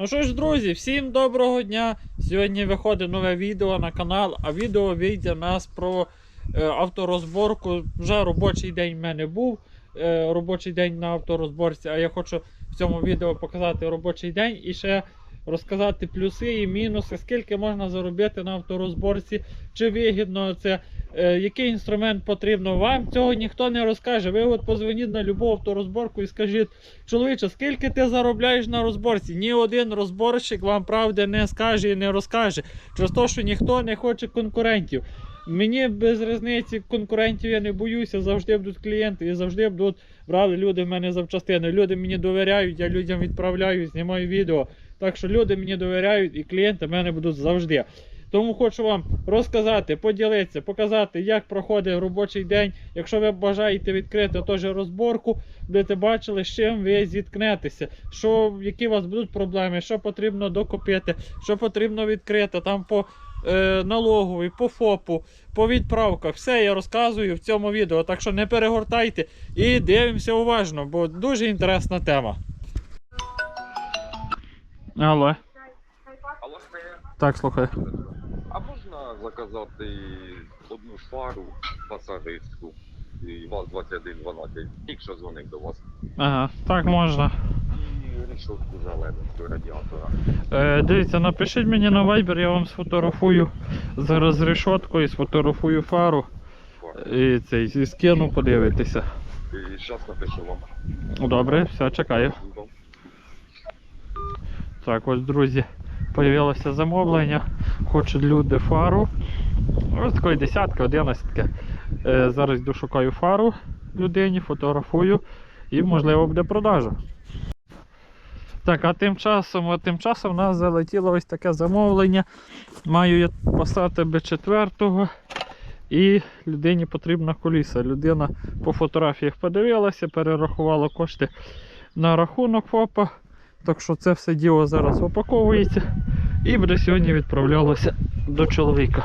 Ну що ж, друзі, всім доброго дня! Сьогодні виходить нове відео на канал, а відео вийде нас про е, авторозборку. Вже робочий день в мене був. е, робочий день на авторозборці, а я хочу в цьому відео показати робочий день і ще розказати плюси і мінуси, скільки можна заробити на авторозборці, чи вигідно це, е, який інструмент потрібно. Вам цього ніхто не розкаже. Ви от позвоніть на любу авторозборку і скажіть, чоловіче, скільки ти заробляєш на розборці? Ні один розборщик вам правди не скаже і не розкаже. Через те, що ніхто не хоче конкурентів. Мені без різниці конкурентів я не боюся, завжди будуть клієнти і завжди будуть брали люди в мене запчастини. Люди мені довіряють, я людям відправляю, знімаю відео. Так що люди мені довіряють і клієнти в мене будуть завжди. Тому хочу вам розказати, поділитися, показати, як проходить робочий день. Якщо ви бажаєте відкрити теж розборку, будете бачили, з чим ви зіткнетеся, що, які у вас будуть проблеми, що потрібно докупити, що потрібно відкрити там по е, налоговій, по ФОПу, по відправках. Все я розказую в цьому відео. Так що не перегортайте і дивимося уважно, бо дуже інтересна тема. Алло, Алло, це так, слухай. а можна заказати одну фару пасажирську і ВАЗ-2112, тільки що дзвонив до вас. Ага, так можна. І рішотку зелену до радіатора. Е, дивіться, напишіть мені на Viber, я вам сфотографую зараз решоткою, сфотографую фару Фар. і цей і скину, подивитися. І зараз напишу вам. Добре, все, чекаю. Так, ось, друзі, появилося замовлення. Хочуть люди фару. Ось такої десятки, одинадцятки. Е, зараз йду шукаю фару людині, фотографую і можливо буде продажа. Так, а тим часом, а тим часом в нас залетіло ось таке замовлення. Маю я писати Б4 і людині потрібна коліса. Людина по фотографіях подивилася, перерахувала кошти на рахунок ФОПа. Так що це все діло зараз упаковується і буде сьогодні відправлялося до чоловіка.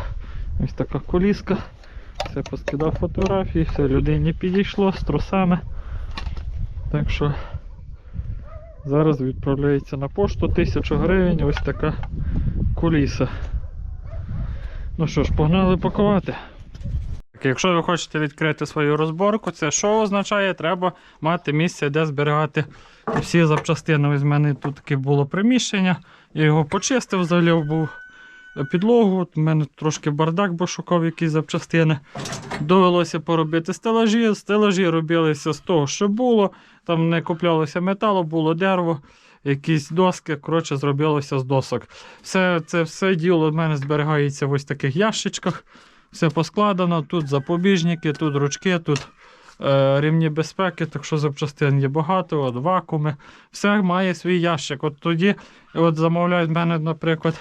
Ось така коліска. Все поскидав фотографії, все людині підійшло з трусами. Так що зараз відправляється на пошту 1000 гривень, ось така коліса. Ну що ж, погнали пакувати. Якщо ви хочете відкрити свою розборку, це що означає? Треба мати місце, де зберігати всі запчастини. Ось в мене тут таке було приміщення. Я його почистив, залив був підлогу. У мене трошки бардак, бо шукав якісь запчастини. Довелося поробити стелажі. Стелажі робилися з того, що було. Там не куплялося металу, було дерево, якісь доски. Коротше, зробилося з досок. Все це все діло в мене зберігається в ось таких ящичках. Все поскладено. Тут запобіжники, тут ручки, тут е, рівні безпеки, так що запчастин є багато, от вакууми. Все має свій ящик. От тоді от замовляють в мене, наприклад,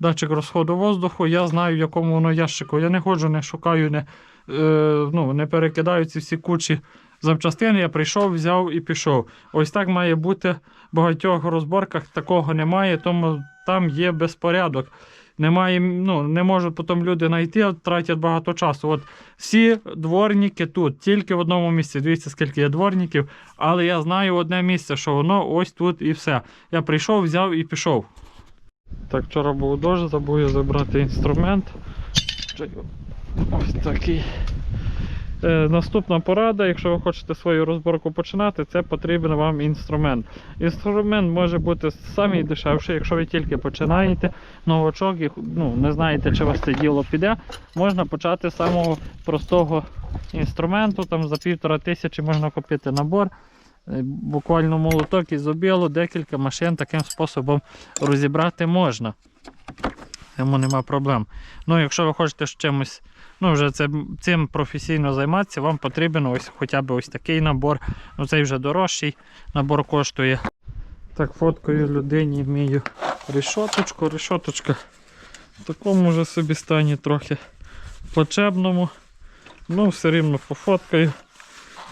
датчик розходу воздуху. Я знаю, в якому воно ящику. Я не ходжу, не шукаю, не, е, ну, не перекидаю ці всі кучі запчастин. Я прийшов, взяв і пішов. Ось так має бути в багатьох розборках. Такого немає, тому там є безпорядок. Немає, ну, не можуть потім люди знайти, тратять багато часу. От всі дворники тут, тільки в одному місці. Дивіться, скільки є дворників, але я знаю одне місце, що воно ось тут і все. Я прийшов, взяв і пішов. Так, вчора був дощ, забув забрати інструмент. Ось такий. Е, наступна порада, якщо ви хочете свою розборку починати, це потрібен вам інструмент. Інструмент може бути самий дешевший, якщо ви тільки починаєте новачок і ну, не знаєте, чи вас це діло піде, можна почати з самого простого інструменту. Там за півтора тисячі можна купити набор. Е, Буквально молоток і зубило, декілька машин таким способом розібрати можна. Тому нема проблем. Ну, якщо ви хочете з чимось ну, вже це, цим професійно займатися, вам потрібен ось хоча б ось такий набор. Ну цей вже дорожчий набор коштує. Так, фоткаю людині вмію решоточку. Решоточка в такому вже собі стані трохи плачебному. Ну, все рівно пофоткаю.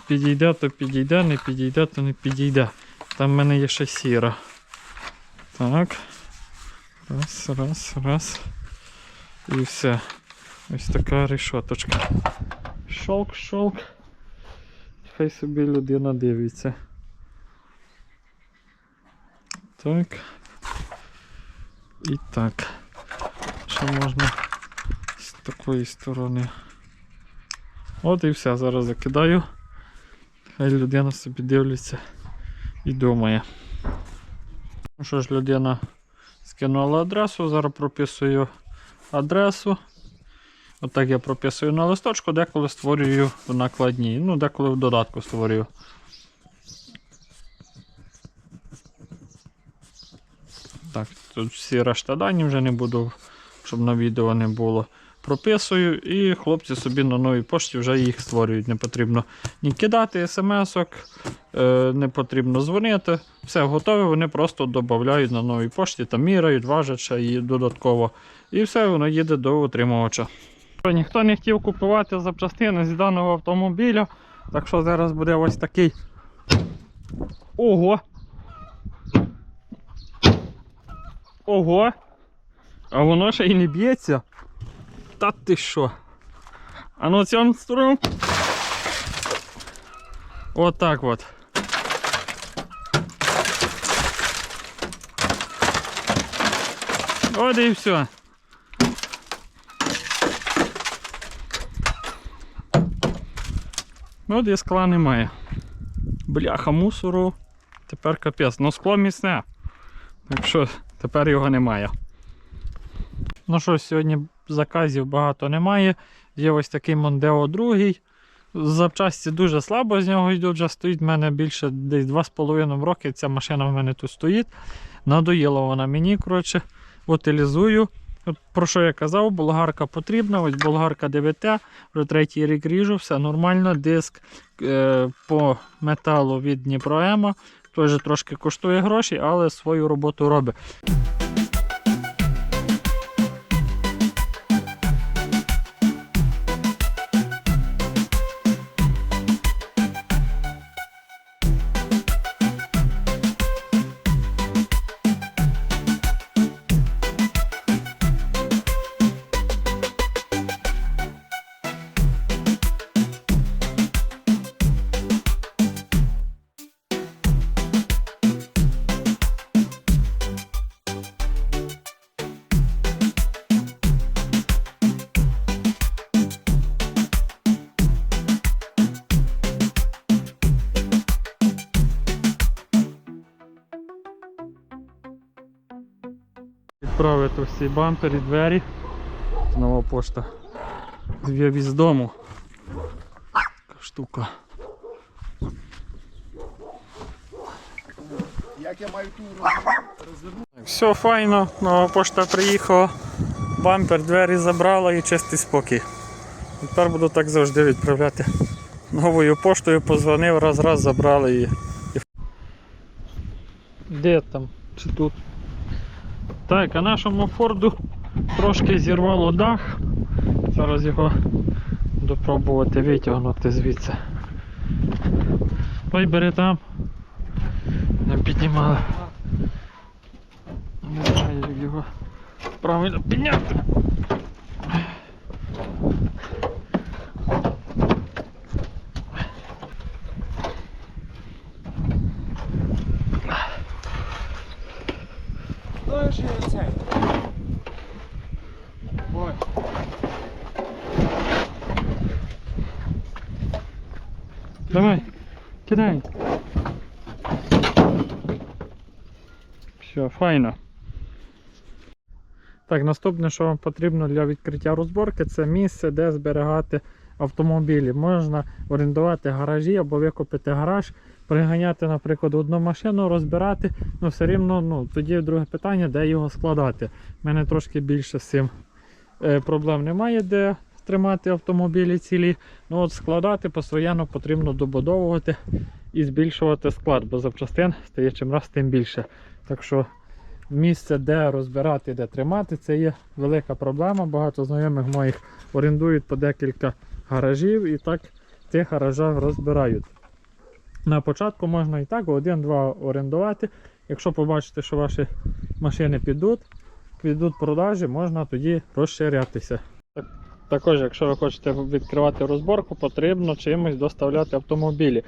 Підійде, то підійде, не підійде, то не підійде. Там в мене є ще сіра. Так. Раз, раз, раз. І все. Ось така решоточка. Шовк. Хай собі людина дивиться. Так. І так. Що можна з такої сторони. От і все, зараз закидаю. Хай людина собі дивиться і думає. Ну що ж, людина скинула адресу, зараз прописую адресу. Отак я прописую на листочку, деколи створюю в накладній, ну деколи в додатку створюю. Так, тут всі решта дані вже не буду, щоб на відео не було. Прописую і хлопці собі на новій пошті вже їх створюють. Не потрібно ні кидати смс-ок, е, не потрібно дзвонити. Все готове, вони просто додають на новій пошті, там міряють, важать ще і додатково. І все, воно їде до утримувача. Ніхто не хотів купувати запчастини з даного автомобіля, так що зараз буде ось такий. Ого! Ого! А воно ще й не б'ється. Та ти що? А ну цьому сторону. Отак от. От і все. От і скла немає. Бляха мусору. Тепер капець. Ну скло міцне. Так що тепер його немає. Ну що, сьогодні заказів багато немає. Є ось такий Мондео 2. Запчасті дуже слабо з нього йдуть, вже стоїть в мене більше десь 2,5 роки. Ця машина в мене тут стоїть. Надоїла вона мені, коротше, утилізую. Про що я казав, болгарка потрібна, ось болгарка ДВТ, вже третій рік ріжу, все нормально. Диск е, по металу від Дніпроема. Теж трошки коштує гроші, але свою роботу робить. Відправити всі бампери, двері. Нова пошта. Зв'яв із дому. Така штука. Як я маю ту розвернути? Все файно, нова пошта приїхала, бампер, двері забрала і чистий спокій. Тепер буду так завжди відправляти. Новою поштою позвонив, раз раз забрали її. Де там? Чи тут? Так, а нашому Форду трошки зірвало дах. Зараз його допробувати пробувати витягнути звідси. Ой, бери там. Не піднімали. Не знаю, як його правильно підняти. Знаєш, я цей. Ой. Давай, кидай. Все, файно. Так, наступне, що вам потрібно для відкриття розборки, це місце, де зберігати автомобілі. Можна орендувати гаражі або викупити гараж, приганяти, наприклад, одну машину, розбирати, ну все рівно, ну, тоді друге питання, де його складати. У мене трошки більше з цим е, проблем немає, де тримати автомобілі цілі. Ну от складати постійно потрібно добудовувати і збільшувати склад, бо запчастин стає чим раз тим більше. Так що місце, де розбирати, де тримати, це є велика проблема. Багато знайомих моїх орендують по декілька гаражів і так тих гаражах розбирають. На початку можна і так один-два орендувати. Якщо побачите, що ваші машини підуть, підуть продажі, можна тоді розширятися. Також, якщо ви хочете відкривати розборку, потрібно чимось доставляти автомобілі.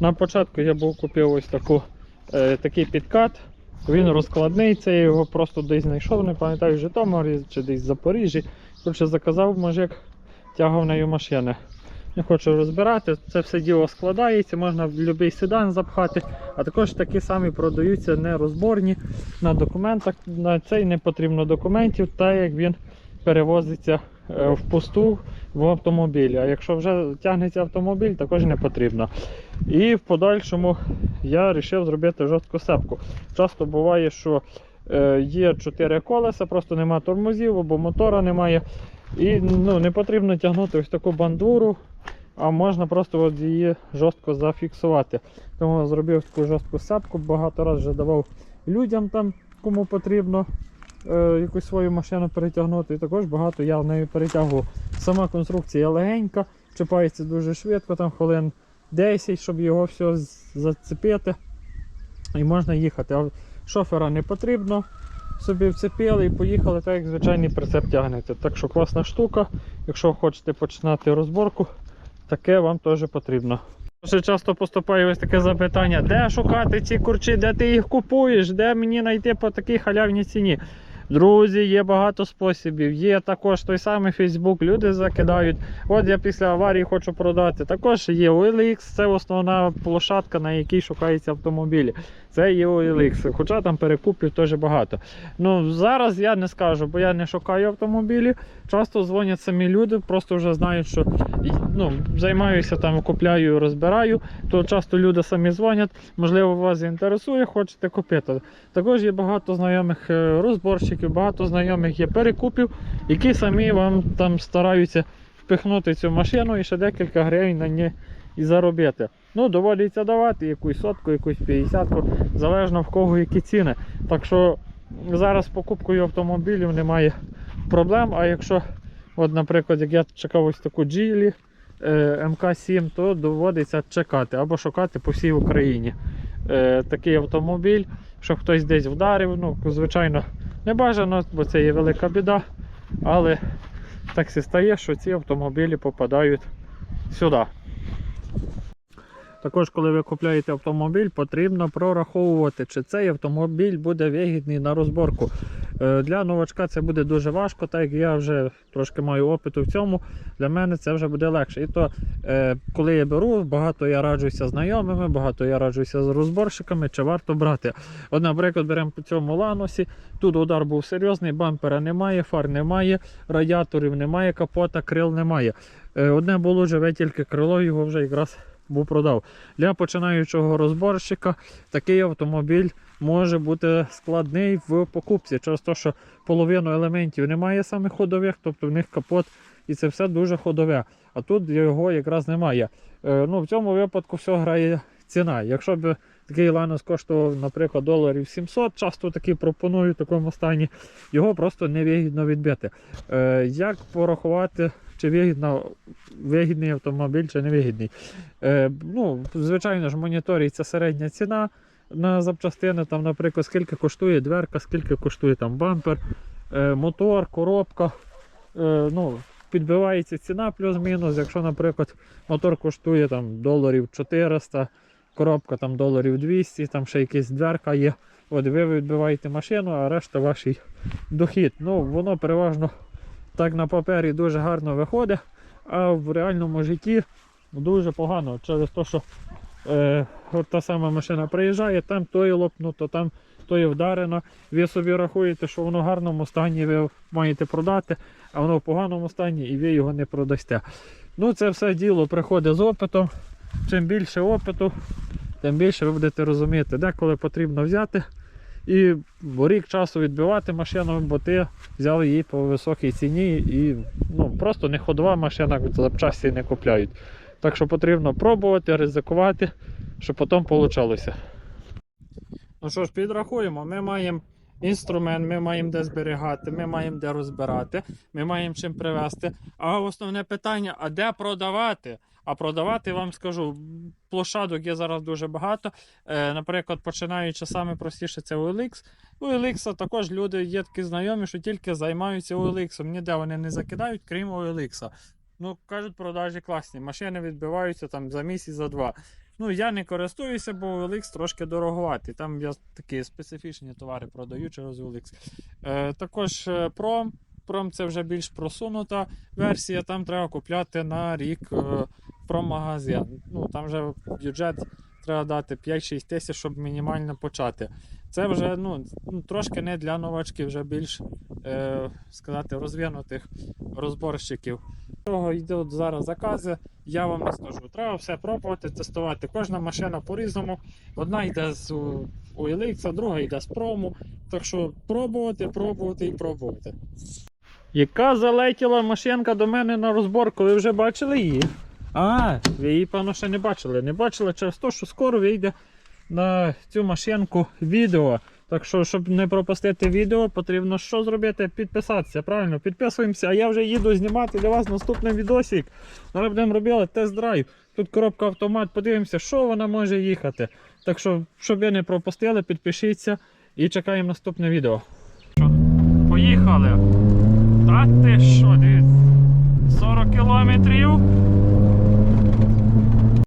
На початку я був купив ось таку, е, такий підкат Він розкладний, це я його просто десь знайшов, не пам'ятаю, в Житомирі чи десь в Запоріжжі. Коротше, заказав мужик, тягав нею машини. Не хочу розбирати, це все діло складається, можна в будь-який седан запхати, а також такі самі продаються нерозборні на документах. На цей не потрібно документів, так як він перевозиться в пусту в автомобілі. А якщо вже тягнеться автомобіль, також не потрібно. І в подальшому я вирішив зробити жорстку сепку. Часто буває, що е, є 4 колеса, просто немає тормозів або мотора немає. І ну, не потрібно тягнути ось таку бандуру, а можна просто от її жорстко зафіксувати. Тому зробив таку жорстку сапку, багато разів вже давав людям там, кому потрібно е, якусь свою машину перетягнути. І також багато я нею перетягував. Сама конструкція легенька, чіпається дуже швидко, там хвилин 10, щоб його все зацепити. І можна їхати. А шофера не потрібно. Собі вцепили і поїхали, так як звичайний прицеп тягнете. Так що класна штука. Якщо хочете починати розборку, таке вам теж потрібно. Дуже часто поступає ось таке запитання: де шукати ці курчі, де ти їх купуєш, де мені знайти по такій халявній ціні. Друзі, є багато способів. Є також той самий Facebook, люди закидають. От я після аварії хочу продати. Також є OLX, це основна площадка, на якій шукаються автомобілі. Це є OLX, хоча там перекупів теж багато. Ну зараз я не скажу, бо я не шукаю автомобілі. Часто дзвонять самі люди, просто вже знають, що ну, займаюся там, купляю, розбираю. То часто люди самі дзвонять. Можливо, вас інтересує, хочете купити. Також є багато знайомих е, розборщиків, багато знайомих є перекупів, які самі вам там стараються впихнути цю машину і ще декілька гривень на ній і заробити. Ну, доводиться давати якусь сотку, якусь п'ятдесятку, залежно в кого які ціни. Так що зараз покупкою автомобілів немає проблем. А якщо, от, наприклад, як я чекав ось таку Geely е, МК7, то доводиться чекати або шукати по всій Україні е, такий автомобіль, щоб хтось десь вдарив. Ну, звичайно, не бажано, бо це є велика біда. Але так стає, що ці автомобілі попадають сюди. Також, коли ви купляєте автомобіль, потрібно прораховувати, чи цей автомобіль буде вигідний на розборку. Е, Для новачка це буде дуже важко, так як я вже трошки маю опиту в цьому, для мене це вже буде легше. І то, е, коли я беру, багато я раджуся знайомими, багато я раджуся з розборщиками, чи варто брати. От, наприклад, беремо по цьому ланосі. Тут удар був серйозний, бампера немає, фар немає, радіаторів немає, капота, крил немає. Е, Одне було живе тільки крило, його вже якраз був продав. Для починаючого розборщика такий автомобіль може бути складний в покупці, через те, що половину елементів немає саме ходових, тобто в них капот і це все дуже ходове. А тут його якраз немає. Е, ну, в цьому випадку все грає ціна. Якщо б такий ланос коштував, наприклад, доларів 700, часто такі пропонують в такому стані, його просто невигідно відбити. Е, як порахувати, чи вигідно, вигідний автомобіль, чи невигідний? Е, ну, звичайно ж, моніторюється середня ціна на запчастини, там, наприклад, скільки коштує дверка, скільки коштує там бампер, е, мотор, коробка. Е, ну, підбивається ціна плюс-мінус. Якщо, наприклад, мотор коштує там, доларів 400, коробка там, доларів 200, там ще якась дверка є. От ви відбиваєте машину, а решта ваш дохід. Ну, воно переважно так на папері дуже гарно виходить, а в реальному житті дуже погано через те, що е, от та сама машина приїжджає, там то і лопнуто, там то і вдарено. Ви собі рахуєте, що воно в гарному стані ви маєте продати, а воно в поганому стані і ви його не продасте. Ну це все діло приходить з опитом. Чим більше опиту, тим більше ви будете розуміти, деколи потрібно взяти і рік часу відбивати машину, бо ти взяв її по високій ціні і ну, просто не ходова машина, запчасті не купляють. Так що потрібно пробувати, ризикувати, щоб потім вийшло. Ну що ж, підрахуємо, ми маємо інструмент, ми маємо де зберігати, ми маємо де розбирати, ми маємо чим привезти. А основне питання: а де продавати? А продавати вам скажу, площадок є зараз дуже багато. Е, наприклад, починаючи саме простіше, це OLX. У OLX також люди є такі знайомі, що тільки займаються OLX. Ніде вони не закидають, крім OLX. Ну, кажуть, продажі класні. Машини відбиваються там за місяць, за два. Ну, я не користуюся, бо OLX трошки дороговатий. Там я такі специфічні товари продаю через OLX. Е, також е, Prom це вже більш просунута версія, там треба купляти на рік е, промагазин. Ну, там вже бюджет треба дати 5-6 тисяч, щоб мінімально почати. Це вже ну, ну, трошки не для новачків, вже більш е, сказати, розвинутих розборщиків. Того йдуть зараз закази, я вам не скажу. Треба все пробувати, тестувати. Кожна машина по-різному. Одна йде з OLX, друга йде з прому. Так що пробувати, пробувати і пробувати. Яка залетіла машинка до мене на розборку? Ви вже бачили її? А, ви її, певно, ще не бачили. Не бачили через те, що скоро вийде на цю машинку відео. Так що, щоб не пропустити відео, потрібно що зробити? Підписатися. Правильно, підписуємося, а я вже їду знімати для вас наступний відосик. Зараз будемо робити тест-драйв. Тут коробка автомат, подивимося, що вона може їхати. Так що, щоб ви не пропустили, підпишіться і чекаємо наступне відео. Поїхали. Та ти що, дивіться. 40 кілометрів.